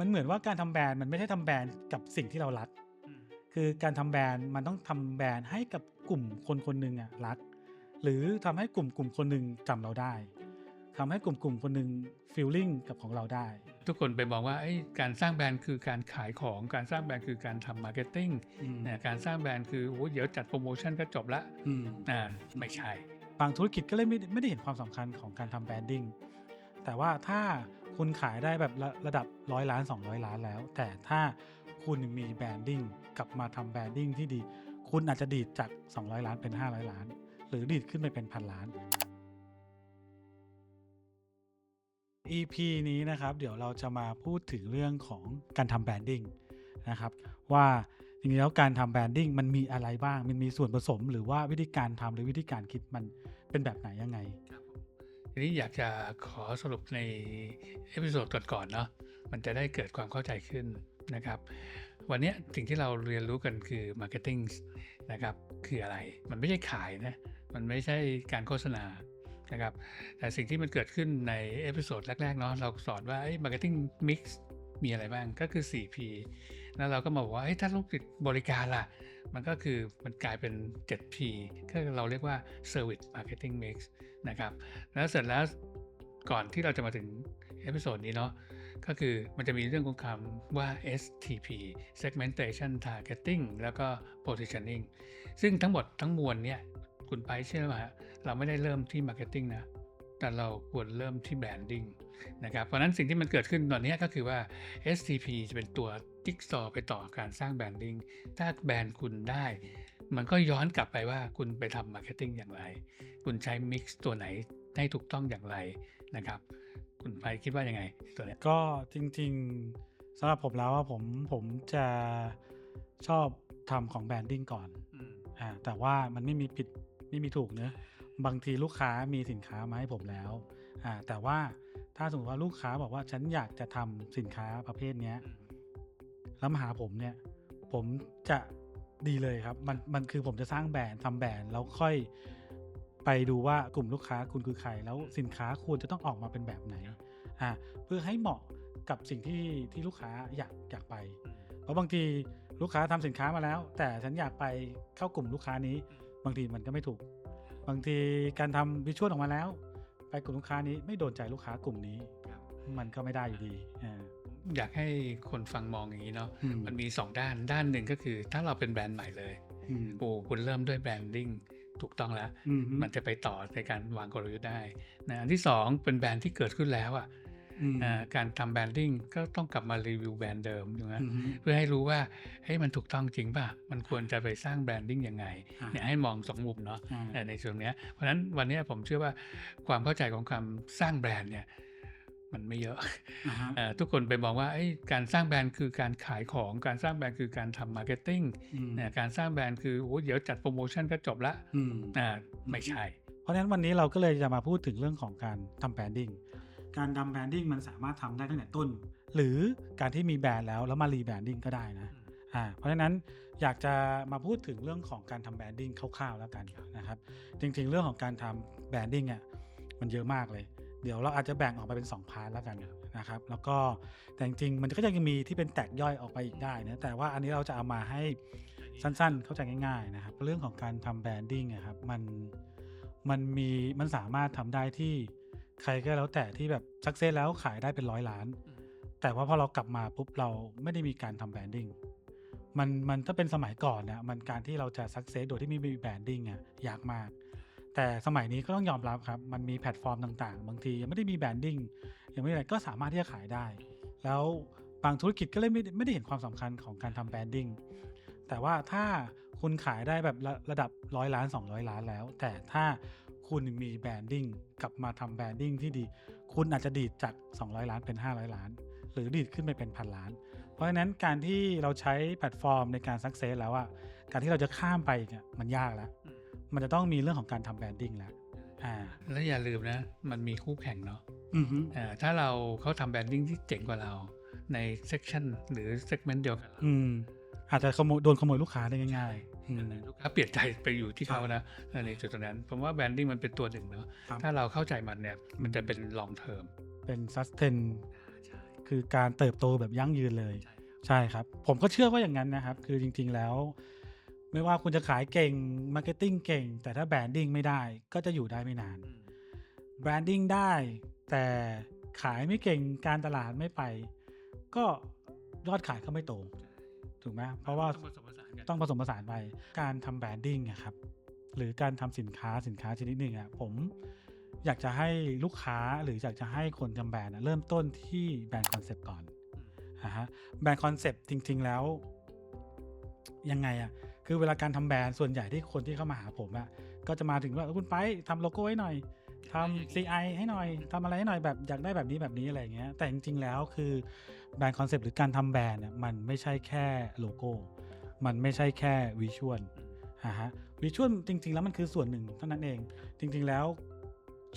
มันเหมือนว่าการทำแบรนด์มันไม่ใช่ทำแบรนด์กับสิ่งที่เรารักอืมคือการทำแบรนด์มันต้องทำแบรนด์ให้กับกลุ่มคนคนหนึ่งอะรัก หรือทำให้กลุ่มกลุ่มคนหนึ่งจำเราได้ทำให้กลุ่มกลุ่มคนหนึ่งฟีลลิ่งกับของเราได้ ทุกคนไปมองว่าเอ้ยการสร้างแบรนด์คือการขายของการสร้างแบรนด์คือการทำมาร์เก็ตติ้งอืมนะการสร้างแบรนด์คือโอ้เดี๋ยวจัดโปรโมชั่นก็จบละอืมอ่าไม่ใช่บางธุรกิจก็เลยไม่ไม่ได้เห็นความสำคัญของการทำแบรนดิ้งแต่ว่าถ้า คุณขายได้แบบระระดับร้อยล้าน 200 ล้านแล้ว แต่ถ้าคุณมีแบรนดิ้งกลับมาทำแบรนดิ้งที่ดี คุณอาจจะดีดจาก 200 ล้านเป็น 500 ล้าน หรือดีดขึ้นไปเป็นพันล้าน EP นี้นะครับ เดี๋ยวเราจะมาพูดถึงเรื่องของการทำแบรนดิ้งนะครับว่าจริงๆแล้วการทำแบรนดิ้งมันมีอะไรบ้าง มันมีส่วนผสมหรือว่าวิธีการทำหรือวิธีการคิดมันเป็นแบบไหนยังไง ทีนี้อยากจะขอสรุปในเอพิโซดก่อนๆเนาะมันจะได้เกิดความเข้าใจขึ้นนะครับ วันนี้สิ่งที่เราเรียนรู้กันคือ Marketing นะครับคืออะไร มันไม่ใช่ขายนะ มันไม่ใช่การโฆษณานะครับแต่สิ่งที่มันเกิดขึ้นในเอพิโซดแรกๆเนาะเราสอนว่าไอ้ Marketing Mix มีอะไรบ้างก็คือ 4P แล้วเราก็มาบอกว่าเฮ้ยถ้าลูกติดบริการล่ะ มันก็คือมันกลายเป็น 7P ก็เราเรียกว่า Service Marketing Mix นะครับแล้วเสร็จแล้วก่อนที่เราจะมาถึงเอพิโซดนี้เนาะก็คือมันจะมีเรื่องของคำว่า STP Segmentation Targeting แล้วก็ Positioning ซึ่งทั้งหมดทั้งมวลเนี่ยคุณไปเชื่อไหมฮะเราไม่ได้เริ่มที่ Marketing นะ แต่เราควรเริ่มที่ Branding นะครับเพราะฉะนั้นสิ่งที่มันเกิดขึ้นตอนนี้ก็คือว่า STP จะเป็นตัวจิ๊กซอว์ไปต่อการสร้างแบรนดิ้งถ้าแบรนด์คุณได้ มันก็ย้อนกลับไปว่าคุณไปทำมาร์เก็ตติ้งอย่างไร คุณใช้มิกซ์ตัวไหนให้ถูกต้องอย่างไรนะครับ คุณไปคิดว่ายังไงตัวเนี้ยก็จริงๆสำหรับผมแล้วว่าผมผมจะชอบทำของแบรนดิ้งก่อนอืมอ่าแต่ว่ามันไม่มีผิดไม่มีถูกเนอะบางทีลูกค้ามีสินค้ามาให้ผมแล้วอ่าแต่ว่า ถ้าสมมติว่าลูกค้าบอกว่าฉันอยากจะทำสินค้าประเภทเนี้ยแล้วมาหาผมเนี่ย ผมจะดีเลยครับ มันมันคือผมจะสร้างแบรนด์ทำแบรนด์แล้วค่อยไปดูว่ากลุ่มลูกค้าคุณคือใคร แล้วสินค้าควรจะต้องออกมาเป็นแบบไหนอ่าเพื่อให้เหมาะกับสิ่งที่ที่ลูกค้าอยากอยากไป เพราะบางทีลูกค้าทำสินค้ามาแล้ว แต่ฉันอยากไปเข้ากลุ่มลูกค้านี้ บางทีมันก็ไม่ถูก บางทีการทำวิชวลออกมาแล้ว ไปกลุ่มลูกค้านี้ไม่โดนใจลูกค้ากลุ่มนี้ มันก็ไม่ได้อยู่ดีอ่าอยากให้คนฟังมองอย่างนี้เนาะอืมมันมี 2 ด้านด้านหนึ่งก็คือ ถ้าเราเป็นแบรนด์ใหม่เลยอืมโอ้คุณเริ่มด้วยแบรนดิ้งถูกต้องแล้วอืมมันจะไปต่อในการวางกลยุทธ์ได้นะอันที่ 2 เป็นแบรนด์ที่เกิดขึ้นแล้วอะอืมอ่า การทำแบรนดิ้งก็ต้องกลับมารีวิวแบรนด์เดิมถูกไหมอืมเพื่อให้รู้ว่าเฮ้ยมันถูกต้องจริงป่ะ มันควรจะไปสร้างแบรนดิ้งยังไงอ่าเนี่ยให้มองสองมุมเนาะอ่าเอ่อในส่วนเนี้ยเพราะฉะนั้นวันเนี้ยผมเชื่อว่าความเข้าใจของคำสร้างแบรนด์เนี่ยมันไม่เยอะอ่าฮะเอ่อทุกคนไปมองว่าเอ้ยการสร้างแบรนด์คือการขายของ การสร้างแบรนด์คือการทำมาร์เก็ตติ้งอืมเนี่ยการสร้างแบรนด์คือโอ้เดี๋ยวจัดโปรโมชั่นก็จบละอืมอ่าไม่ใช่ เพราะฉะนั้นวันนี้เราก็เลยจะมาพูดถึงเรื่องของการทำแบรนดิ้ง การทำแบรนดิ้งมันสามารถทำได้ตั้งแต่ต้น หรือการที่มีแบรนด์แล้วแล้วมารีแบรนดิ้งก็ได้นะอ่าเพราะฉะนั้นอยากจะมาพูดถึงเรื่องของการทำแบรนดิ้งคร่าวๆแล้วกันนะครับ จริงๆ เรื่องของการทำแบรนดิ้งอะมันเยอะมากเลย เดี๋ยวเราอาจจะแบ่งออกไปเป็น 2 พาร์ทแล้วกันนะครับ แล้วก็แต่จริงๆ มันก็ยังมีที่เป็นแตกย่อยออกไปอีกได้นะแต่ว่าอันนี้เราจะเอามาให้สั้นๆ เข้าใจง่ายๆนะครับ เรื่องของการทำแบรนดิ้งอะครับมันมันมีมันสามารถทำได้ที่ ใครก็แล้วแต่ที่แบบสักเซสแล้วขายได้เป็นร้อยล้าน แต่ว่าพอเรากลับมาปุ๊บเราไม่ได้มีการทำแบรนดิ้งมันมันถ้าเป็นสมัยก่อนเนี่ยมันการที่เราจะสักเซสโดยที่ไม่มีแบรนดิ้งอะยากมาก แต่สมัยนี้ก็ต้องยอมรับครับ มันมีแพลตฟอร์มต่างๆ บางทียังไม่ได้มีแบรนดิ้งยังไม่ได้ก็สามารถที่จะขายได้ แล้วบางธุรกิจก็เลยไม่ได้ไม่ได้เห็นความสำคัญของการทำแบรนดิ้งแต่ว่าถ้าคุณขายได้แบบระระดับร้อยล้าน 200 ล้านแล้ว แต่ถ้า คุณมีแบรนดิ้งกลับมาทำแบรนดิ้งที่ดี คุณอาจจะดีดจาก 200 ล้านเป็น 500 ล้าน หรือดีดขึ้นไปเป็นพันล้าน เพราะฉะนั้นการที่เราใช้แพลตฟอร์มในการสักเซสแล้วอะการที่เราจะข้ามไปเนี่ยมันยากแล้ว มันจะต้องมีเรื่องของการทำแบรนดิ้งแล้วอ่าแล้วอย่าลืมนะ มันมีคู่แข่งเนาะอือฮึเอ่อถ้าเราเขาทำแบรนดิ้งที่เจ๋งกว่าเราในเซกชันหรือเซกเมนต์เดียวกันเราอืมอาจจะขโมยโดนขโมยลูกค้าได้ง่ายๆอืม ลูกค้าเปลี่ยนใจไปอยู่ที่เขานะในจุดตรงนั้นผมว่าแบรนดิ้งมันเป็นตัวหนึ่งเนาะครับถ้าเราเข้าใจมันเนี่ยมันจะเป็น long term เป็นซัสเทนใช่คือการเติบโตแบบยั่งยืนเลยใช่ใช่ครับ ผมก็เชื่อว่าอย่างนั้นนะครับ คือจริง ๆแล้ว ไม่ว่าคุณจะขายเก่งมาร์เก็ตติ้งเก่ง แต่ถ้าแบรนดิ้งไม่ได้ก็จะอยู่ได้ไม่นานอืมแบรนดิ้งได้แต่ขายไม่เก่งการตลาดไม่ไป ก็ยอดขายก็ไม่โตถูกไหมเพราะว่าต้องผสมผสานกัน ต้องผสมผสานไป การทำแบรนดิ้งอะครับ หรือการทำสินค้าสินค้าชนิดหนึ่งอะผมอยากจะให้ลูกค้าหรืออยากจะให้คนทำแบรนด์อะเริ่มต้นที่แบรนด์คอนเซปต์ก่อนอืมอะฮะแบรนด์คอนเซปต์จริง ๆ แล้ว ยังไงอะคือเวลาการทำแบรนด์ส่วนใหญ่ที่คนที่เข้ามาหาผมอะก็จะมาถึงว่าคุณไปทำโลโก้ให้หน่อยทำ CI ให้หน่อยทำอะไรให้หน่อยแบบอยากได้แบบนี้แบบนี้อะไรอย่างเงี้ยแต่จริงๆแล้วคือแบรนด์คอนเซปต์หรือการทำแบรนด์เนี่ยมันไม่ใช่แค่โลโก้ มันไม่ใช่แค่วิชวลอืมอ่าฮะวิชวลจริง ๆ แล้วมันคือส่วนหนึ่งเท่านั้นเอง จริง ๆ แล้ว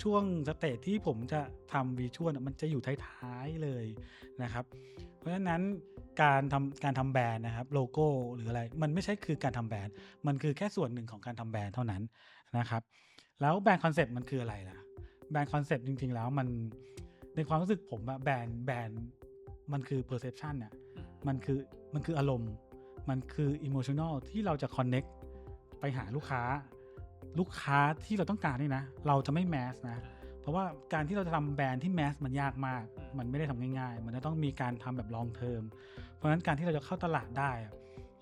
ช่วงสเตจที่ผมจะทำวิชวลมันจะอยู่ท้ายๆเลยนะครับ เพราะฉะนั้นการทำการทำแบรนด์นะครับโลโก้หรืออะไร มันไม่ใช่คือการทำแบรนด์ มันคือแค่ส่วนหนึ่งของการทำแบรนด์เท่านั้นนะครับ แล้วแบรนด์คอนเซปต์มันคืออะไรล่ะ แบรนด์คอนเซปต์จริง ๆ แล้วมันในความรู้สึกผมอะแบรนด์แบรนด์มันคือ perception อะอืมมันคือมันคืออารมณ์ มันคือ emotional ที่เราจะ connect ไปหาลูกค้า ลูกค้าที่เราต้องการนี่นะ เราจะไม่แมสนะ เพราะว่าการที่เราจะทำแบรนด์ที่แมสมันยากมาก มันไม่ได้ทำง่ายๆ มันจะต้องมีการทำแบบ long term เพราะฉะนั้นการที่เราจะเข้าตลาดได้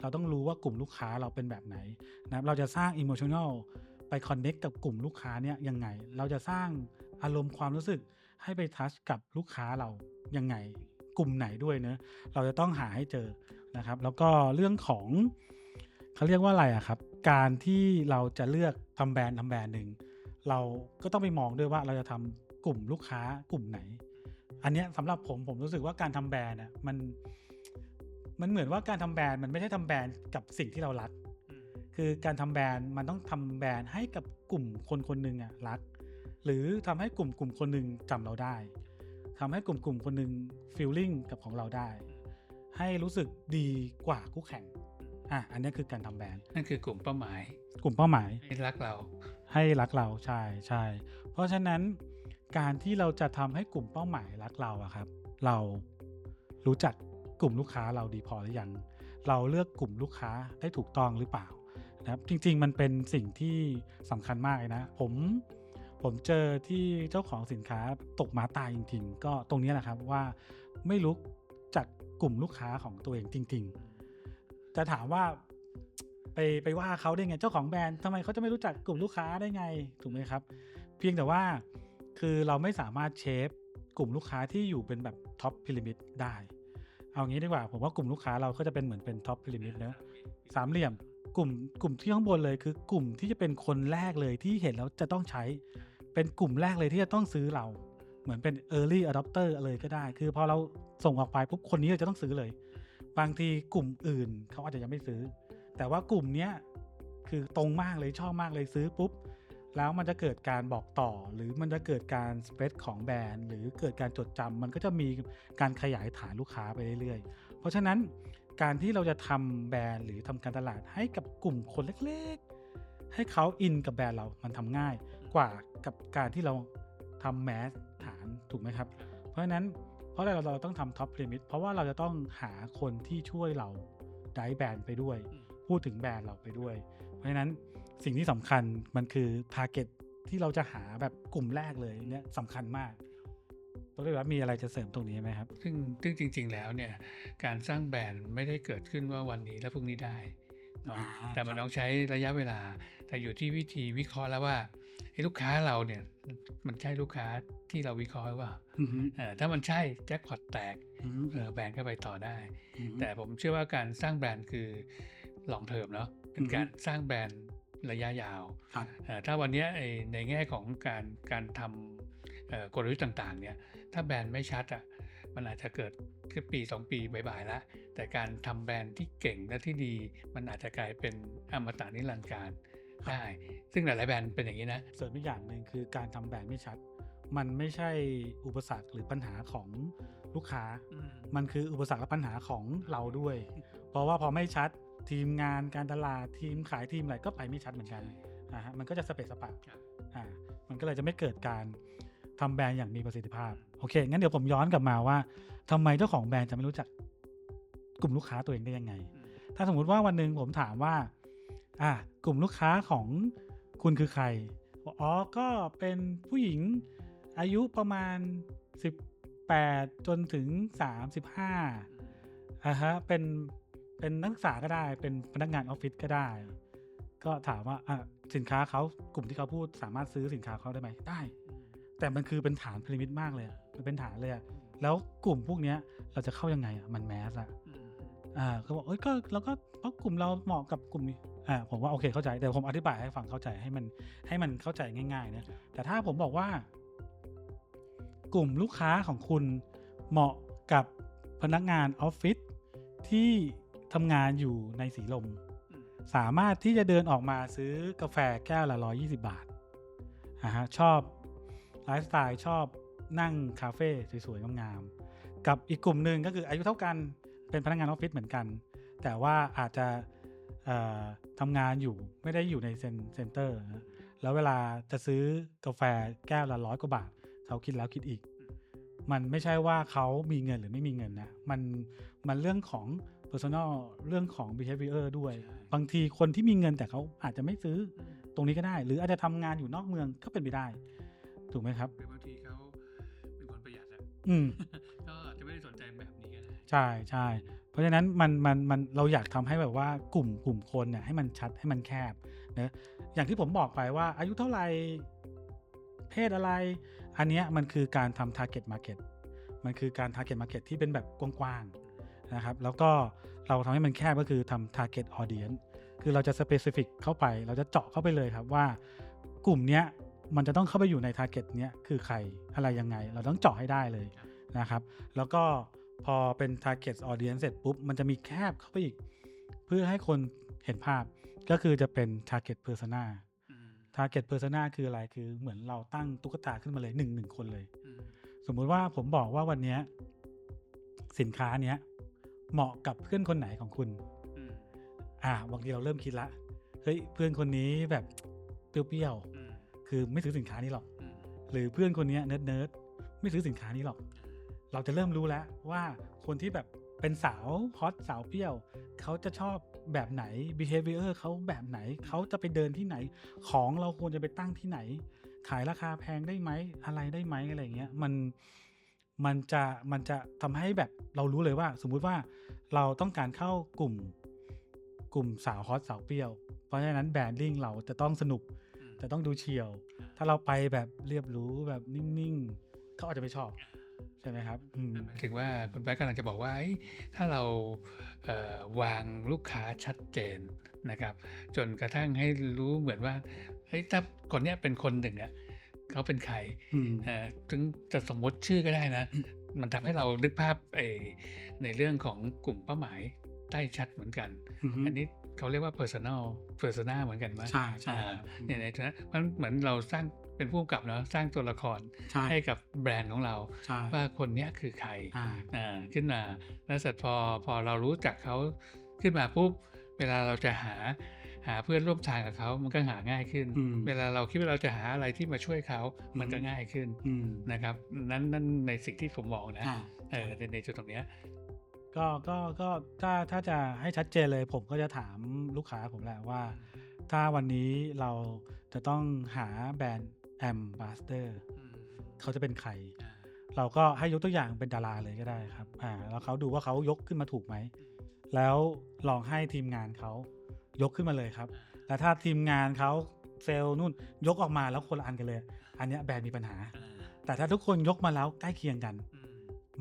เราต้องรู้ว่ากลุ่มลูกค้าเราเป็นแบบไหนนะเราจะสร้าง emotional ไป connect กับกลุ่มลูกค้าเนี่ยยังไง เราจะสร้างอารมณ์ความรู้สึกให้ไปทัชกับลูกค้าเรายังไง กลุ่มไหนด้วยเนอะเราจะต้องหาให้เจอ นะครับ แล้วก็เรื่องของเขาเรียกว่าอะไรอะครับ การที่เราจะเลือกทำแบรนด์ทำแบรนด์หนึ่งเราก็ต้องไปมองด้วยว่าเราจะทำกลุ่มลูกค้ากลุ่มไหน อันเนี้ยสำหรับผมผมรู้สึกว่าการทำแบรนด์อะมันมันเหมือนว่าการทำแบรนด์มันไม่ใช่ทำแบรนด์กับสิ่งที่เรารักอืมคือการทำแบรนด์มันต้องทำแบรนด์ให้กับกลุ่มคนคนหนึ่งอะรัก หรือทำให้กลุ่มกลุ่มคนหนึ่งจำเราได้ทำให้กลุ่มกลุ่มคนหนึ่งฟีลลิ่งกับของเราได้ ให้รู้สึกดีกว่าคู่แข่งอะอันเนี้ยคือการทำแบรนด์นั่นคือกลุ่มเป้าหมาย กลุ่มเป้าหมายให้รักเรา ให้รักเราใช่ใช่เพราะฉะนั้นการที่เราจะทำให้กลุ่มเป้าหมายรักเราอะครับ เรารู้จักกลุ่มลูกค้าเราดีพอหรือยัง เราเลือกกลุ่มลูกค้าได้ถูกต้องหรือเปล่านะครับจริง ๆ มันเป็นสิ่งที่สำคัญมากเลยนะ ผมผมเจอที่เจ้าของสินค้าตกหมาตายจริงๆ ก็ตรงนี้แหละครับว่าไม่รู้ จักกลุ่มลูกค้าของตัวเองจริง ๆ จะถามว่าไปไปว่าเขาได้ไงเจ้าของแบรนด์ทำไมเขาจะไม่รู้จักกลุ่มลูกค้าได้ไงถูกไหมครับ เพียงแต่ว่าคือเราไม่สามารถเชฟกลุ่มลูกค้าที่อยู่เป็นแบบท็อปพีระมิดได้ เอางี้ดีกว่า ผมว่ากลุ่มลูกค้าเราก็จะเป็นเหมือนเป็นท็อปพีระมิดนะสามเหลี่ยมกลุ่มกลุ่มที่ข้างบนเลยคือกลุ่มที่จะเป็นคนแรกเลยที่เห็นแล้วจะต้องใช้ เป็นกลุ่มแรกเลยที่จะต้องซื้อเรา เหมือนเป็น early adopter เลยก็ได้ คือพอเราส่งออกไปปุ๊บคนนี้จะต้องซื้อเลย บางทีกลุ่มอื่นเขาอาจจะยังไม่ซื้อ แต่ว่ากลุ่มเนี้ยคือตรงมากเลยชอบมากเลยซื้อปุ๊บ แล้วมันจะเกิดการบอกต่อ หรือมันจะเกิดการสเปรดของแบรนด์หรือเกิดการจดจำมันก็จะมีการขยายฐานลูกค้าไปเรื่อยๆ เพราะฉะนั้นการที่เราจะทำแบรนด์หรือทำการตลาดให้กับกลุ่มคนเล็กๆ ให้เขาอินกับแบรนด์เรา มันทำง่ายกว่ากับการที่เราทำแมส ฐานถูกไหมครับ เพราะฉะนั้นเพราะอะไรเราเราต้องทำท็อปพีระมิดเพราะว่าเราจะต้องหาคนที่ช่วยเราได้แบรนด์ไปด้วยอืมพูดถึงแบรนด์เราไปด้วย เพราะฉะนั้นสิ่งที่สำคัญมันคือ t a r g e t ที่เราจะหาแบบกลุ่มแรกเลยเนี่ยสำคัญมากตัวเลยว่ามีอะไรจะเสริมตรงนี้ไหมครับ ซึ่งซึ่งจริง ๆ แล้วเนี่ยการสร้างแบรนด์ไม่ได้เกิดขึ้นว่าวันนี้และพรุ่งนี้ได้เนาะอ่าแต่มันต้องใช้ระยะเวลา แต่อยู่ที่วิธีวิเคราะห์แล้วว่า ไอ้ลูกค้าเราเนี่ยมันใช่ลูกค้าที่เราวิเคราะห์หรือเปล่าอือฮึเออถ้ามันใช่แจ็คพอตแตกอือฮึเออแบรนด์ก็ไปต่อได้อือฮึแต่ผมเชื่อว่าการสร้างแบรนด์คือลองเทอมเนาะเป็นอือฮึการสร้างแบรนด์ระยะยาวครับเอ่อถ้าวันเนี้ยไอ้ในแง่ของการการทำเอ่อกลยุทธ์ต่างๆเนี่ยถ้าแบรนด์ไม่ชัดอะมันอาจจะเกิดแค่ปี 2 ปีบายๆแล้วแต่การทำแบรนด์ที่เก่งและที่ดี มันอาจจะกลายเป็นอมตะนิรันดร์การ ได้ซึ่งหลายๆแบรนด์เป็นอย่างนี้นะเสริมอีกอย่างหนึ่งคือการทำแบรนด์ไม่ชัด มันไม่ใช่อุปสรรคหรือปัญหาของลูกค้า มันคืออุปสรรคและปัญหาของเราด้วย เพราะว่าพอไม่ชัดทีมงานการตลาดทีมขายทีมอะไรก็ไปไม่ชัดเหมือนกันอ่าฮะมันก็จะสเปซสปะครับอ่ามันก็เลยจะไม่เกิดการทำแบรนด์อย่างมีประสิทธิภาพโอเค งั้นเดี๋ยวผมย้อนกลับมาว่าทำไมเจ้าของแบรนด์จะไม่รู้จักกลุ่มลูกค้าตัวเองได้ยังไง ถ้าสมมุติว่าวันหนึ่งผมถามว่า อะกลุ่มลูกค้าของคุณคือใคร อ๋อ ก็เป็นผู้หญิงอายุประมาณ 18 จนถึง 35อะฮะ เป็น เป็นนักศึกษาก็ได้ เป็นพนักงานออฟฟิศก็ได้ ก็ถามว่าอะสินค้าเขากลุ่มที่เขาพูดสามารถซื้อสินค้าเขาได้ไหม ได้ แต่มันคือเป็นฐานพีระมิดมากเลย มันเป็นฐานเลยอะแล้วกลุ่มพวกนี้เราจะเข้ายังไงอะมันแมสอะ อ่าเขาบอกเอ้ยก็เราก็เพราะกลุ่มเราเหมาะกับกลุ่มนี้อ่าผมว่าโอเคเข้าใจแต่ผมอธิบายให้ฟังเข้าใจให้มันให้มันเข้าใจง่ายๆนะแต่ถ้าผมบอกว่า กลุ่มลูกค้าของคุณเหมาะกับพนักงานออฟฟิศที่ทำงานอยู่ในสีลม สามารถที่จะเดินออกมาซื้อกาแฟแก้วละ 120 บาทอ่าฮะชอบไลฟ์สไตล์ชอบนั่งคาเฟ่สวยๆงามๆกับอีกกลุ่มหนึ่งก็คืออายุเท่ากัน เป็นพนักงานออฟฟิศเหมือนกัน แต่ว่าอาจจะเอ่อทำงานอยู่ไม่ได้อยู่ในเซ็นเซ็นเตอร์นะแล้วเวลาจะซื้อกาแฟแก้วละร้อยกว่าบาทเขาคิดแล้วคิดอีก มันไม่ใช่ว่าเขามีเงินหรือไม่มีเงินนะมันมันเรื่องของ personal เรื่องของ behavior ด้วยใช่บางทีคนที่มีเงินแต่เขาอาจจะไม่ซื้อตรงนี้ก็ได้ หรืออาจจะทำงานอยู่นอกเมืองก็เป็นไปได้ ถูกไหมครับหรือบางทีเขาเป็นคนประหยัดอะอืม ใช่ใช่เพราะฉะนั้นมันมันมันเราอยากทำให้แบบว่ากลุ่มกลุ่มคนเนี่ยให้มันชัดให้มันแคบนะอย่างที่ผมบอกไปว่าอายุเท่าไหร่เพศอะไร อันเนี้ยมันคือการทำ target market มันคือการ target market ที่เป็นแบบกว้างๆนะครับ แล้วก็เราทำให้มันแคบก็คือทำ target audience คือเราจะ specific เข้าไป เราจะเจาะเข้าไปเลยครับว่ากลุ่มเนี้ยมันจะต้องเข้าไปอยู่ใน target เนี้ยคือใครอะไรยังไง เราต้องเจาะให้ได้เลยนะครับ แล้วก็ พอเป็น target audience เสร็จปุ๊บ มันจะมีแคบเข้าไปอีก เพื่อให้คนเห็นภาพก็คือจะเป็น target persona อืม target persona คืออะไรคือเหมือนเราตั้งตุ๊กตาขึ้นมาเลยหนึ่งหนึ่งคนเลยอืมสมมุติว่าผมบอกว่าวันเนี้ยสินค้าเนี้ยเหมาะกับเพื่อนคนไหนของคุณอืมอ่าบางทีเราเริ่มคิดละเฮ้ยเพื่อนคนนี้แบบเปรี้ยวอืมๆคือไม่ซื้อสินค้านี้หรอกอืมหรือเพื่อนคนเนี้เนิร์ดเนิร์ดๆไม่ซื้อสินค้านี้หรอก เราจะเริ่มรู้แล้วว่าคนที่แบบเป็นสาวฮอตสาวเปรี้ยว เขาจะชอบแบบไหน behavior เขาแบบไหน เขาจะไปเดินที่ไหน ของเราควรจะไปตั้งที่ไหน ขายราคาแพงได้ไหมอะไรได้ไหมอะไรเงี้ยมันมันจะมันจะทำให้แบบเรารู้เลยว่า สมมุติว่าเราต้องการเข้ากลุ่มกลุ่มสาวฮอตสาวเปรี้ยว เพราะฉะนั้นแบรนดิ้งเราจะต้องสนุกอืมจะต้องดูเฉียว ถ้าเราไปแบบเรียบหรู้แบบนิ่งๆเขาอาจจะไม่ชอบ ใช่ไหมครับอืมหมายถึงว่าคุณแป๊กกำลังจะบอกว่าเอ้ยถ้าเราเอ่อวางลูกค้าชัดเจนนะครับ จนกระทั่งให้รู้เหมือนว่าเฮ้ยถ้าคนเนี้ยเป็นคนหนึ่งอะเขาเป็นใครอืมเอ่อถึงจะสมมติชื่อก็ได้นะ มันทำให้เรานึกภาพเออในเรื่องของกลุ่มเป้าหมายได้ชัดเหมือนกันอือฮึอันนี้เขาเรียกว่า personal persona เหมือนกันไหมใช่ใช่อ่าครับเนี่ยในฐานะมันเหมือนเราสร้าง เป็นผู้กำกับเนาะสร้างตัวละครใช่ให้กับแบรนด์ของเราใช่ว่าคนเนี้ยคือใครอ่าอ่าขึ้นมาแล้วเสร็จพอพอเรารู้จักเขาขึ้นมาปุ๊บเวลาเราจะหาหาเพื่อนร่วมทางกับเขา มันก็หาง่ายขึ้นอืมเวลาเราคิดว่าเราจะหาอะไรที่มาช่วยเขา มันก็อืมง่ายขึ้นอืมนะครับ นั่นนั่นในสิ่งที่ผมมองนะอ่าเออในในจุดตรงเนี้ยก็ก็ก็ถ้าถ้าจะให้ชัดเจนเลย ผมก็จะถามลูกค้าผมแหละว่า ถ้าวันนี้เราจะต้องหาแบรนด์ แอมบาสเตอร์อืมเขาจะเป็นใครอ่าเราก็ให้ยกตัวอย่างเป็นดาราเลยก็ได้ครับอ่าแล้วเขาดูว่าเขายกขึ้นมาถูกไหม แล้วลองให้ทีมงานเขายกขึ้นมาเลยครับแล้วถ้าทีมงานเขาเซลล์นู่นยกออกมาแล้วคนละอันกันเลย อันเนี้ยแบรนด์มีปัญหาอ่าแต่ถ้าทุกคนยกมาแล้วใกล้เคียงกันอืม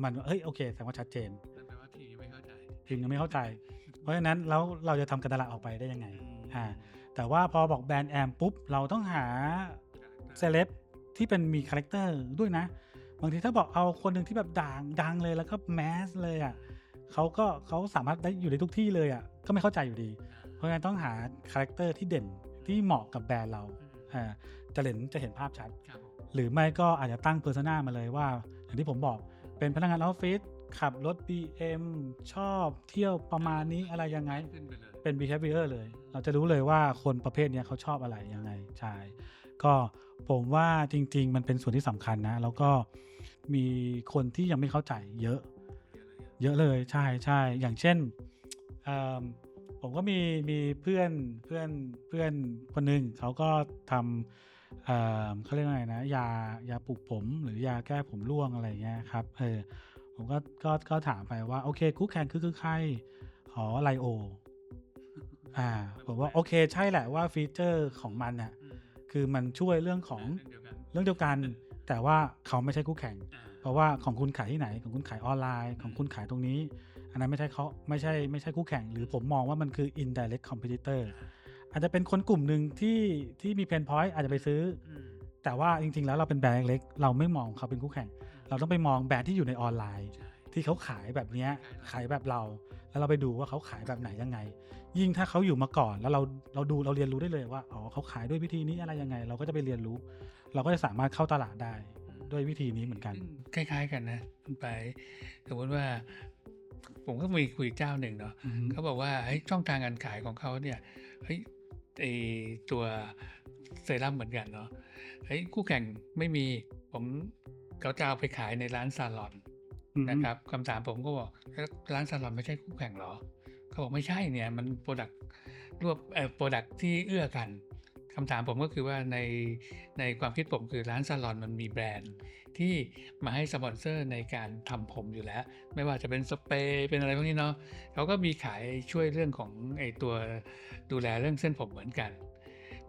มันเอ้ยโอเคแสดงว่าชัดเจนนั่นแปลว่าทีมไม่เข้าใจทีมยังไม่เข้าใจ เพราะฉะนั้นแล้วเราจะทำการตลาดออกไปได้ยังไงอืมอ่าแต่ว่าพอบอกแบรนด์แอมปุ๊บเราต้องหา เซเลบที่เป็นมีคาแรคเตอร์ด้วยนะ บางทีถ้าบอกเอาคนหนึ่งที่แบบดังดังเลยแล้วก็แมสเลยอะเขาก็เขาสามารถได้อยู่ในทุกที่เลยอะก็ไม่เข้าใจอยู่ดี เพราะฉะนั้นต้องหาคาแรคเตอร์ที่เด่นที่เหมาะกับแบรนด์เราอืมอ่าจะเห็นจะเห็นภาพชัดครับผมหรือไม่ก็อาจจะตั้งเพอร์ซนามาเลยว่า อย่างที่ผมบอกเป็นพนักงานออฟฟิศขับรถ BM ชอบเที่ยวประมาณนี้อะไรยังไงขึ้นไปเลยเป็น behavior เลย เราจะรู้เลยว่าคนประเภทเนี้ยเขาชอบอะไรยังไงใช่ ก็ผมว่าจริง ๆ มันเป็นส่วนที่สำคัญนะ แล้วก็มีคนที่ยังไม่เข้าใจเยอะ เยอะเลยใช่ใช่อย่างเช่นผมก็มีมีเพื่อนเพื่อนเพื่อนคนหนึ่งเขาก็ทำเเขาเรียกว่าไงนะยายาปลูกผมหรือยาแก้ผมร่วงอะไรเงี้ยครับเออผมก็ก็ก็ถามไปว่าโอเคคู่แข่งคือคือใครอ๋อไลโออ่าผมว่าโอเคใช่แหละว่าฟีเจอร์ของมันน่ะ คือมันช่วยเรื่องของเรื่องเดียวกัน แต่ว่าเขาไม่ใช่คู่แข่ง เพราะว่าของคุณขายที่ไหนของคุณขายออนไลน์ ของคุณขายตรงนี้ อันนั้นไม่ใช่เขาไม่ใช่ไม่ใช่คู่แข่ง หรือผมมองว่ามันคือ indirect competitor อาจจะเป็นคนกลุ่มหนึ่งที่ที่มีเพนพอยต์อาจจะไปซื้ออแต่ว่าจริงๆ แล้วเราเป็นแบรนด์เล็กๆเราไม่มองเขาเป็นคู่แข่ง เราต้องไปมองแบรนด์ที่อยู่ในออนไลน์ ที่เขาขายแบบเนี้ยขายแบบเรา แล้วเราไปดูว่าเขาขายแบบไหนยังไง ยิ่งถ้าเขาอยู่มาก่อนแล้วเราเราดูเราเรียนรู้ได้เลยว่าอ๋อเขาขายด้วยวิธีนี้อะไรยังไง เราก็จะไปเรียนรู้ เราก็จะสามารถเข้าตลาดได้ด้วยวิธีนี้เหมือนกัน คล้ายๆกันนะคุณไปสมมติว่า ผมก็มีคุยเจ้าหนึ่งเนาะอือฮึเขาบอกว่าเฮ้ยช่องทางการขายของเขาเนี่ยเฮ้ยไอตัวเซรั่มเหมือนกันเนาะเฮ้ยคู่แข่งไม่มีผมเขาจะเอาไปขายในร้านซาลอนอือฮึ นะครับคำถามผมก็บอกร้านซาลอนไม่ใช่คู่แข่งหรอ เขาบอกไม่ใช่เนี่ยมันโปรดักรวบเอ่อโปรดักที่เอื้อกันคำถามผมก็คือว่าในในความคิดผมคือร้านซาลอนมันมีแบรนด์ ที่มาให้สปอนเซอร์ในการทำผมอยู่แล้ว ไม่ว่าจะเป็นสเปรย์เป็นอะไรพวกนี้เนาะเขาก็มีขายช่วยเรื่องของไอตัวดูแลเรื่องเส้นผมเหมือนกัน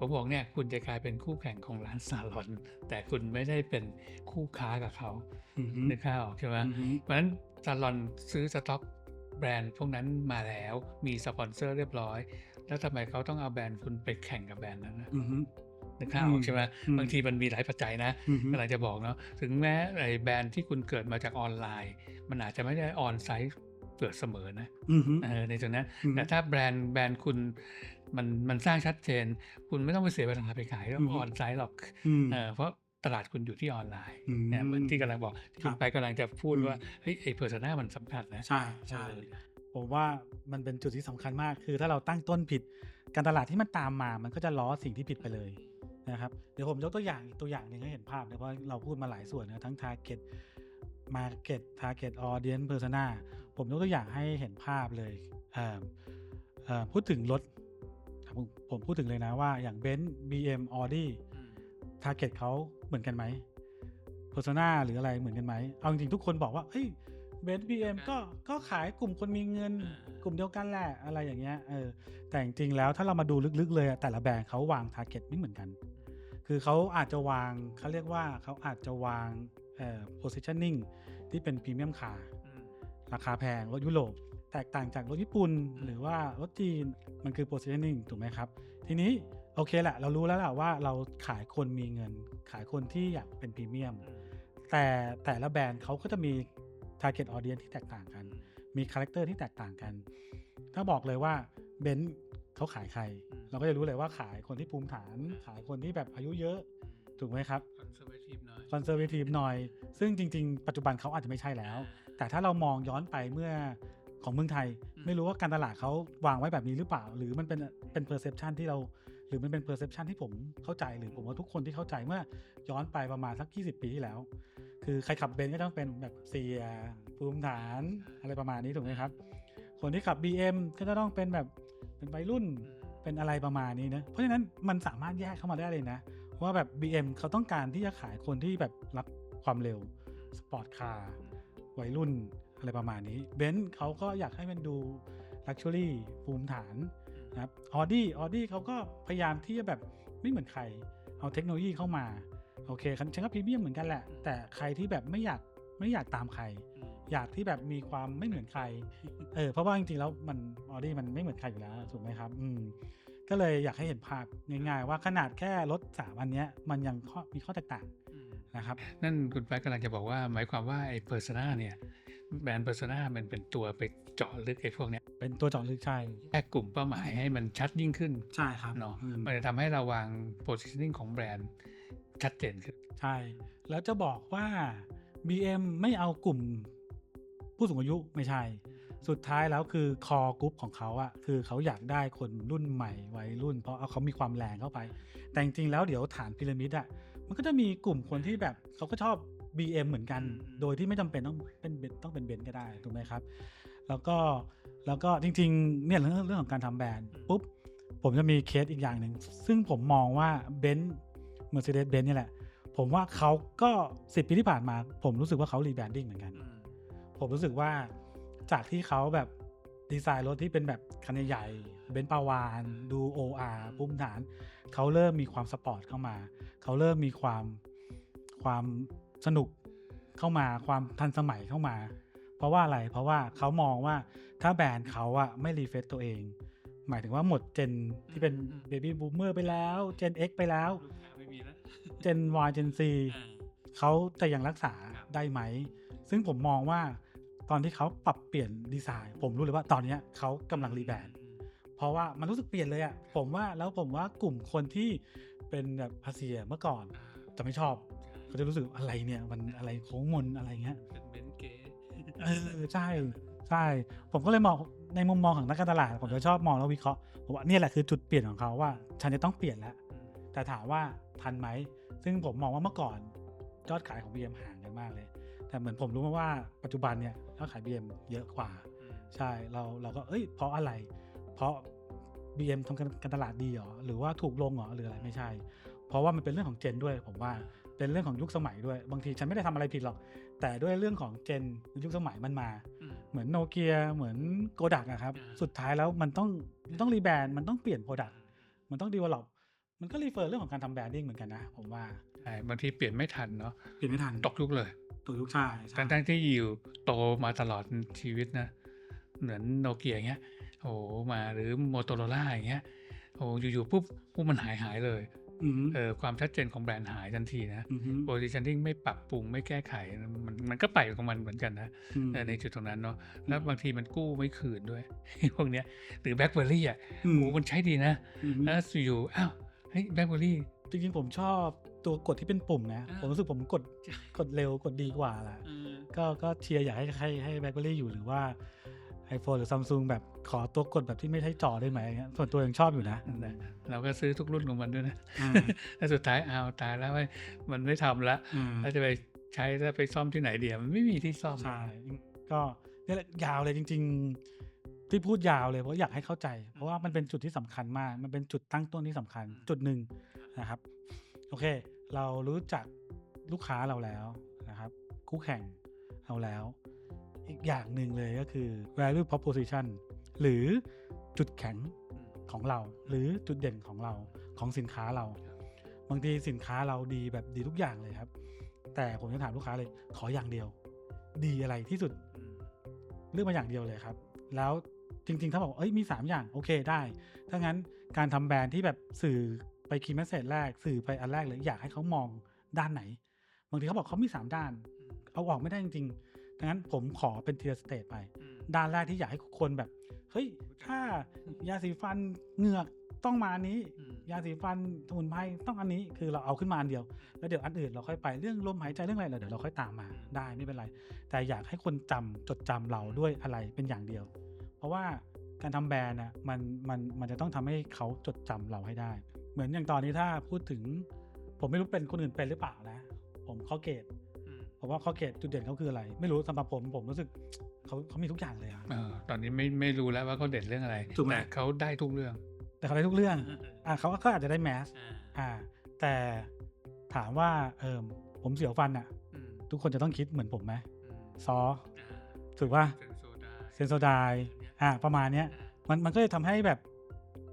ผมบอกเนี่ยคุณจะกลายเป็นคู่แข่งของร้านซาลอน แต่คุณไม่ได้เป็นคู่ค้ากับเขาอือฮึนึกภาพออกใช่ไหมอือฮึเพราะฉะนั้นซาลอนซื้อสต็อกแบรนด์พวกนั้นมาแล้วมีสปอนเซอร์เรียบร้อย แล้วทำไมเขาต้องเอาแบรนด์คุณไปแข่งกับแบรนด์นั้นนะอือฮึนึกภาพออกใช่ไหมอืมบางทีมันมีหลายปัจจัยนะอือฮึกำลังจะบอกเนาะถึงแม้ไอ้แบรนด์ที่คุณเกิดมาจากออนไลน์ มันอาจจะไม่ได้ออนไซต์เกิดเสมอนะอือฮึเออในตรงนั้นอืมแต่ถ้าแบรนด์แบรนด์คุณ มันมันสร้างชัดเจน คุณไม่ต้องไปเสียเวลาไปขายเรื่องอืมออนไซต์หรอกอืมเออเพราะตลาดคุณอยู่ที่ออนไลน์อืมเนี่ยเหมือนที่กำลังบอกที่ครัคุบณไปกำลังจะพูดอืมว่าเฮ้ยไอ้เพอร์ซนามันสำคัญนะใช่ใช่ผมว่ามันเป็นจุดที่สำคัญมาก คือถ้าเราตั้งต้นผิดการตลาดที่มันตามมา มันก็จะล้อสิ่งที่ผิดไปเลยนะครับเดี๋ยวผมยกตัวอย่างอีกตัวอย่างหนึ่งให้เห็นภาพนะเพราะเราพูดมาหลายส่วนนะทั้ง target market target audience persona ผมยกตัวอย่างให้เห็นภาพเลยเอ่อเอ่อพูดถึงรถ ผมผมพูดถึงเลยนะว่าอย่าง b e n z BM Audi ทาร์เก็ตเขาเหมือนกันไหม Persona หรืออะไรเหมือนกันไหม เอาจริงๆทุกคนบอกว่าเฮ้ยเบนซ์บีเอ็มก็ก็ขายกลุ่มคนมีเงินอ่ากลุ่มเดียวกันแหละอะไรอย่างเงี้ยเออแต่จริงๆแล้วถ้าเรามาดูลึกๆเลยอะแต่ละแบรนด์เขาวางทาร์เก็ตไม่เหมือนกัน คือเขาอาจจะวางเขาเรียกว่าเขาอาจจะวางเอ่อ positioning ที่เป็นพรีเมียมคาร์ราคาแพงรถยุโรป แตกต่างจากรถญี่ปุ่นหรือว่ารถจีนมันคือ positioning ถูกไหมครับ ทีนี้โอเคแหละ เรารู้แล้วแหละว่าเราขายคนมีเงิน ขายคนที่อยากเป็นพรีเมียม แต่แต่ละแบรนด์เขาก็จะมี target audience ที่แตกต่างกัน มีคาแรคเตอร์ที่แตกต่างกัน ถ้าบอกเลยว่าเบนซ์เขาขายใครอืมเราก็จะรู้เลยว่าขายคนที่ภูมิฐาน ขายคนที่แบบอายุเยอะถูกไหมครับคอนเซอร์เวทีฟหน่อยคอนเซอร์เวทีฟหน่อย ซึ่งจริง ๆ ปัจจุบันเขาอาจจะไม่ใช่แล้ว แต่ถ้าเรามองย้อนไปเมื่อ ของเมืองไทยอืมไม่รู้ว่าการตลาดเขาวางไว้แบบนี้หรือเปล่า หรือมันเป็นเป็นเพอร์เซพชันที่เรา หรือมันเป็นเพอร์เซพชันที่ผมเข้าใจหรือผมว่าทุกคนที่เข้าใจเมื่อย้อนไปประมาณสัก 20 ปีที่แล้ว คือใครขับเบนซ์ก็ต้องเป็นแบบเซียภูมิฐานอะไรประมาณนี้ถูกไหมครับ คนที่ขับ BM ก็จะต้องเป็นแบบเป็นวัยรุ่นเป็นอะไรประมาณนี้นะเพราะฉะนั้นมันสามารถแยกเข้ามาได้เลยนะว่าแบบ BM เขาต้องการที่จะขายคนที่แบบรับความเร็วสปอร์ตคาร์วัยรุ่น อะไรประมาณนี้เบนซ์เขาก็อยากให้มันดูลักชัวรี่ภูมิฐานนะครับออดี้ออดี้เขาก็พยายามที่จะแบบไม่เหมือนใคร เอาเทคโนโลยีเข้ามา โอเคฉันก็พรีเมียมเหมือนกันแหละ แต่ใครที่แบบไม่อยากไม่อยากตามใคร อยากที่แบบมีความไม่เหมือนใครเออเพราะว่าจริงๆแล้วมันออดี้มันไม่เหมือนใครอยู่แล้วถูกไหมครับ อืมก็เลยอยากให้เห็นภาพง่ายๆว่าขนาดแค่รถสามอันเนี้ยมันยังข้อมีข้อแตกต่างนะครับนั่นคุณแป๊กกำลังจะบอกว่าหมายความว่าไอ้เพอร์ซนาเนี่ย แบรนด์เพอร์ซนามันเป็นตัวไปเจาะลึกไอ้พวกเนี้ยเป็นตัวเจาะลึกใช่แยกกลุ่มเป้าหมายให้มันชัดยิ่งขึ้นใช่ครับเนาะอืมมันจะทำให้เราวาง positioning ของแบรนด์ชัดเจนขึ้น ใช่ แล้วจะบอกว่า BM ไม่เอากลุ่มผู้สูงอายุไม่ใช่ สุดท้ายแล้วคือคอกรุ๊ปของเขาอะคือเขาอยากได้คนรุ่นใหม่วัยรุ่น เพราะเอาเขามีความแรงเข้าไป แต่จริงๆแล้วเดี๋ยวฐานพีระมิดอะมันก็จะมีกลุ่มคนที่แบบเขาก็ชอบ BM เหมือนกันอืมโดยที่ไม่จำเป็นต้องเป็นเบนต้องเป็นเบนซ์ก็ได้ถูกไหมครับ แล้วก็แล้วก็จริงๆเนี่ยเรื่องเรื่องของการทำแบรนด์ปุ๊บผมจะมีเคสอีกอย่างหนึ่ง ซึ่งผมมองว่าเบนซ์เมอร์เซเดสเบนซ์นี่แหละ ผมว่าเขาก็สิบปีที่ผ่านมา ผมรู้สึกว่าเขารีแบรนดิ้งเหมือนกันอืมผมรู้สึกว่าจากที่เขาแบบดีไซน์รถที่เป็นแบบคันใหญ่ๆเบนซ์ปาวาน ดู OR พุ่มฐาน เขาเริ่มมีความสปอร์ตเข้ามา เขาเริ่มมีความความ สนุกเข้ามาความทันสมัยเข้ามา เพราะว่าอะไรเพราะว่าเขามองว่าถ้าแบรนด์เขาอะไม่รีเฟซตัวเอง หมายถึงว่าหมดเจนที่เป็นเบบี้บูมเมอร์ไปแล้วเจน X ไปแล้วลูกค้าไม่มีแล้วเจน Y เจน C อ่าเขาจะยังรักษาครับได้ไหม ซึ่งผมมองว่าตอนที่เขาปรับเปลี่ยนดีไซน์ ผมรู้เลยว่าตอนเนี้ยเขากำลังรีแบรนด์อืมเพราะว่ามันรู้สึกเปลี่ยนเลยอะผมว่าแล้วผมว่ากลุ่มคนที่เป็นแบบภาษีเมื่อก่อนอ่าจะไม่ชอบ เขาจะรู้สึกอะไรเนี่ยมันอะไรโค้งมนอะไรเงี้ยเป็นเบนซ์เก๋เออใช่ใช่ ผมก็เลยมองในมุมมองของนักการตลาด ผมจะชอบมองแล้ววิเคราะห์ผมว่าเนี่ยแหละคือจุดเปลี่ยนของเขาว่า ฉันจะต้องเปลี่ยนแล้วอืมแต่ถามว่าทันไหม ซึ่งผมมองว่าเมื่อก่อนยอดขายของ BM ห่างกันมากเลย แต่เหมือนผมรู้มาว่าปัจจุบันเนี่ยยอดขาย BM เยอะกว่าอืมใช่เราเราก็เอ้ยเพราะอะไร เพราะ BM ทำการการตลาดดีเหรอหรือว่าถูกลงเหรอหรืออะไรไม่ใช่ เพราะว่ามันเป็นเรื่องของเจนด้วยผมว่า เป็นเรื่องของยุคสมัยด้วย บางทีฉันไม่ได้ทำอะไรผิดหรอก แต่ด้วยเรื่องของเจนยุคสมัยมันมาอืมเหมือนโนเกียเหมือนโกดักอะครับอ่าสุดท้ายแล้วมันต้องมันต้องรีแบรนด์มันต้องเปลี่ยนโปรดักต์มันต้องดีวลลอปมันก็รีเฟอร์เรื่องของการทำแบรนดิ้งเหมือนกันนะ ผมว่าใช่บางทีเปลี่ยนไม่ทันเนาะเปลี่ยนไม่ทันตกยุคเลยตัวยุคใช่ใช่ทั้งทั้งๆที่อยู่โตมาตลอดชีวิตนะ เหมือนโนเกียอย่างเงี้ยโอ้โหมาหรือโมโตโรล่าอย่างเงี้ยโอ้อยู่ๆปุ๊บปุ๊บมันหายหายเลยอืม เออความชัดเจนของแบรนด์หายทันทีนะอืมโพซิชันนิ่งไม่ปรับปรุงไม่แก้ไขมันมันก็ไปของมันเหมือนกันนะอืมเออในจุดตรงนั้นเนาะแล้วบางทีมันกู้ไม่คืนด้วยพวกเนี้ยหรือแบล็คเบอร์รี่อะอืโอ้มโหมันใช้ดีนะอืมแล้วอยู่ๆอ้าวเฮ้ยแบล็คเบอร์รี่จริงๆผมชอบตัวกดที่เป็นปุ่มนะอ่าผมรู้สึกผมกดกดเร็วกดดีกว่าละก็ก็เชียร์อยากให้ให้ให้แบล็คเบอรี่อยู่หรือว่า iPhone หรือซัมซุงแบบขอตัวกดแบบที่ไม่ใช่จอได้ไหมอย่างเงี้ยส่วนตัวยังชอบอยู่นะนั่นแหละเราก็ซื้อทุกรุ่นของมันด้วยนะอ่าแล้วสุดท้ายเอาวตายแล้วไม่มันไม่ทำละอ่าแล้วจะไปใช้แล้วไปซ่อมที่ไหนเดียวมันไม่มีที่ซ่อมใช่ก็เนี่ยแหละยาวเลยจริง ๆ ที่พูดยาวเลยเพราะอยากให้เข้าใจ เพราะว่ามันเป็นจุดที่สำคัญมาก มันเป็นจุดตั้งต้นที่สำคัญ จุดหนึ่งนะครับ โอเค เรารู้จักลูกค้าเราแล้วนะครับ คู่แข่งเราแล้ว อีกอย่างหนึ่งเลยก็คือ value proposition หรือจุดแข็งของเรา หรือจุดเด่นของเราของสินค้าเรา บางทีสินค้าเราดีแบบดีทุกอย่างเลยครับ แต่ผมจะถามลูกค้าเลยขออย่างเดียว ดีอะไรที่สุดอืมเลือกมาอย่างเดียวเลยครับ แล้วจริง ๆ ถ้าบอกว่าเอ้ยมี 3 อย่างโอเคได้ ถ้างั้นการทำแบรนด์ที่แบบสื่อไปคีย์แมสเซจแรกสื่อไปอันแรกเลยอยากให้เขามองด้านไหน บางทีเขาบอกเขามี 3 ด้าน เอาออกไม่ได้จริง ๆ ดังนั้นผมขอเป็นทีละสเตจไปอืมด้านแรกที่อยากให้คนแบบ เฮ้ย ถ้ายาสีฟันเหงือกต้องมาอันนี้อืมยาสีฟันสมุนไพรต้องอันนี้คือเราเอาขึ้นมาอันเดียว แล้วเดี๋ยวอันอื่นเราค่อยไปเรื่องลมหายใจเรื่องอะไรเดี๋ยวเราค่อยตามมาได้ไม่เป็นไร แต่อยากให้คนจำจดจำเราด้วยอะไรเป็นอย่างเดียว เพราะว่าการทำแบรนด์อะมันมันมันจะต้องทำให้เขาจดจำเราให้ได้ เหมือนอย่างตอนนี้ถ้าพูดถึง ผมไม่รู้เป็นคนอื่นเป็นหรือเปล่านะ ผมข้อเกต อืมผมว่าข้อเกตจุดเด่นเขาคืออะไร ไม่รู้สำหรับผมผมรู้สึกเขาเขามีทุกอย่างเลยอะเออตอนนี้ไม่ไม่รู้แล้วว่าเขาเด่นเรื่องอะไรถูกไหมแต่เขาได้ทุกเรื่อง แต่เขาได้ทุกเรื่องอะเขาก็อาจจะได้แมสอ่าอ่า แต่ถามว่าเออผมเสียวฟันอะอืมทุกคนจะต้องคิดเหมือนผมไหมอืมซออ่าถูกป่ะเซนโซไดาเซนโซไดอ่าประมาณเนี้ยมันมันก็จะทำให้แบบ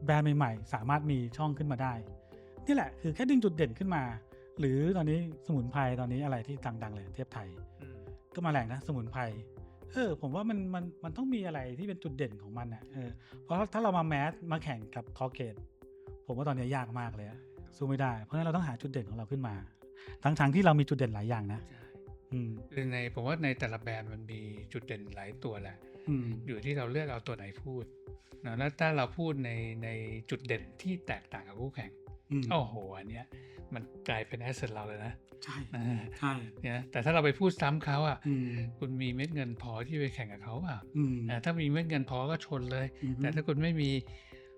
แบรนด์ใหม่ๆ สามารถมีช่องขึ้นมาได้ นี่แหละคือแค่ดึงจุดเด่นขึ้นมา หรือตอนนี้สมุนไพรตอนนี้อะไรที่ดังๆเลยเทพไทยอืมก็มาแรงนะ สมุนไพรเออผมว่ามันมันมันต้องมีอะไรที่เป็นจุดเด่นของมันอะเออเพราะถ้าเรามาแมสมาแข่งกับคอเกตผมว่าตอนนี้ยากมากเลยอะสู้ไม่ได้ เพราะฉะนั้นเราต้องหาจุดเด่นของเราขึ้นมา ทั้งทงๆที่เรามีจุดเด่นหลายอย่างนะใช่อืมคือในผมว่าในแต่ละแบรนด์มันมีจุดเด่นหลายตัวแหละอืมอยู่ที่เราเลือกเอาตัวไหนพูดนะแล้วถ้าเราพูดในในจุดเด่นที่แตกต่างกับคู่แข่งอืม โอ้โห อันเนี้ย มันกลายเป็นแอสเซทเราเลยนะ ใช่อ่าใช่เนี่ยแต่ถ้าเราไปพูดซ้ำเขาอะอืมคุณมีเม็ดเงินพอที่ไปแข่งกับเขาเปล่าอืมอ่าถ้ามีเม็ดเงินพอก็ชนเลยอือฮึแต่ถ้าคุณไม่มี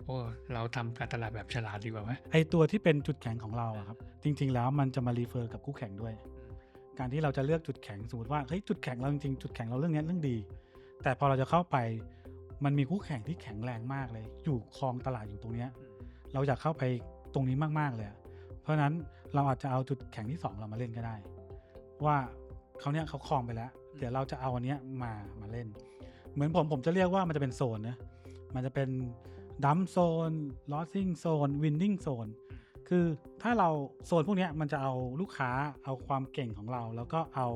โอ้เราทำการตลาดแบบฉลาดดีกว่าไหมไอตัวที่เป็นจุดแข็งของเราอะครับ จริง ๆ แล้วมันจะมารีเฟอร์กับคู่แข่งด้วย การที่เราจะเลือกจุดแข็งสมมติว่าเฮ้ยจุดแข็งเราจริงๆจุดแข็งเราเรื่องเนี้ยเรื่องดี แต่พอเราจะเข้าไปมันมีคู่แข่งที่แข็งแรงมากเลย อยู่ครองตลาดอยู่ตรงเนี้ยเราอยากเข้าไป ตรงนี้มากๆเลยอะเพราะฉะนั้นเราอาจจะเอาจุดแข็งที่สองเรามาเล่นก็ได้ ว่าเขาเนี้ยเขาครองไปแล้ว เดี๋ยวเราจะเอาอันเนี้ยมามาเล่น เหมือนผมผมจะเรียกว่ามันจะเป็นโซนนะมันจะเป็นดัมโซนลอสซิ่งโซนวินนิ่งโซนคือถ้าเราโซนพวกเนี้ยมันจะเอาลูกค้าเอาความเก่งของเรา แล้วก็เอา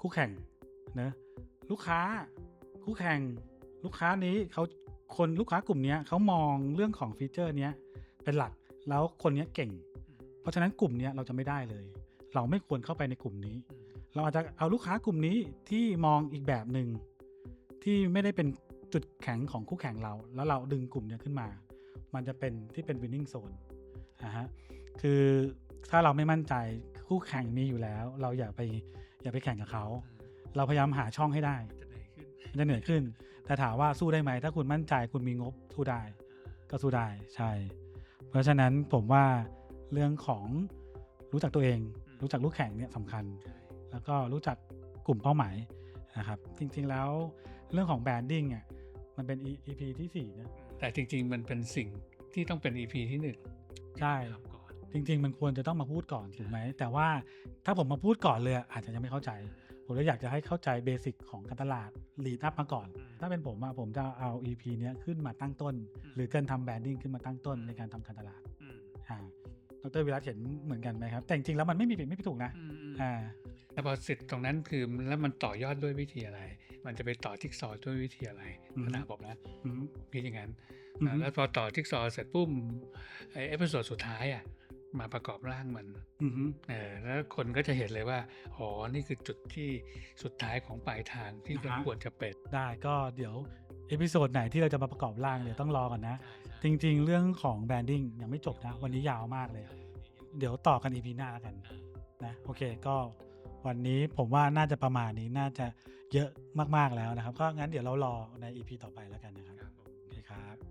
คู่แข่งนะลูกค้าคู่แข่ง ลูกค้านี้เขาคนลูกค้ากลุ่มเนี้ยเขามองเรื่องของฟีเจอร์เนี้ยเป็นหลัก แล้วคนเนี้ยเก่ง เพราะฉะนั้นกลุ่มเนี้ยเราจะไม่ได้เลย เราไม่ควรเข้าไปในกลุ่มนี้ เราอาจจะเอาลูกค้ากลุ่มนี้ที่มองอีกแบบหนึ่งที่ไม่ได้เป็นจุดแข็งของคู่แข่งเรา แล้วเราดึงกลุ่มเนี้ยขึ้นมา มันจะเป็นที่เป็น winning zone นะฮะคือถ้าเราไม่มั่นใจคู่แข่งมีอยู่แล้ว เราอย่าไปอย่าไปแข่งกับเขา เราพยายามหาช่องให้ได้จะเหนื่อยขึ้นมันจะเหนื่อยขึ้น แต่ถามว่าสู้ได้ไหม ถ้าคุณมั่นใจคุณมีงบสู้ได้ ก็สู้ได้ใช่ เพราะฉะนั้นผมว่าเรื่องของรู้จักตัวเอง รู้จักลูกแข่งเนี่ยสำคัญ แล้วก็รู้จักกลุ่มเป้าหมายนะครับ จริงๆแล้วเรื่องของแบรนดิ้งอะมันเป็น EP ที่สี่นะแต่จริง ๆ มันเป็นสิ่งที่ต้องเป็น EP ที่หนึ่งใช่ทำก่อนจริง ๆ มันควรจะต้องมาพูดก่อนถูกไหมแต่ว่าถ้าผมมาพูดก่อนเลยอะอาจจะยังไม่เข้าใจ ผมเลยอยากจะให้เข้าใจเบสิกของการตลาดลีดอัพมาก่อน ถ้าเป็นผมอะผมจะเอา EP เนี้ยขึ้นมาตั้งต้น หรือการทำแบรนดิ้งขึ้นมาตั้งต้นในการทำการตลาดอืมอ่าดรวิรัตเห็นเหมือนกันไหมครับ แต่จริงๆแล้วมันไม่มีผิดไม่มีถูกนะอืมอืมอ่าแล้วพอเสร็จตรงนั้นคือแล้วมันต่อยอดด้วยวิธีอะไร มันจะไปต่อจิ๊กซอว์ด้วยวิธีอะไรอืมขนาดผมนะอืมผมคิดอย่างนั้นอืมอ่าแล้วพอต่อจิ๊กซอว์เสร็จปุ๊บไอเอพิโซดสุดท้ายอะ มาประกอบร่างมันอืมเออแล้วคนก็จะเห็นเลยว่า อ๋อ นี่คือจุดที่สุดท้ายของปลายทางที่มันควรจะเป็น ได้ก็เดี๋ยวเอพิโซดไหนที่เราจะมาประกอบร่างเดี๋ยวต้องรอก่อนนะ จริง ๆ เรื่องของแบรนดิ้งยังไม่จบนะ วันนี้ยาวมากเลย เดี๋ยวต่อกัน EP หน้าแล้วกันนะโอเคก็วันนี้ผมว่าน่าจะประมาณนี้น่าจะเยอะมากๆแล้วนะครับ ก็งั้นเดี๋ยวเรารอใน EP ต่อไปแล้วกันนะครับครับผมโอเคครับ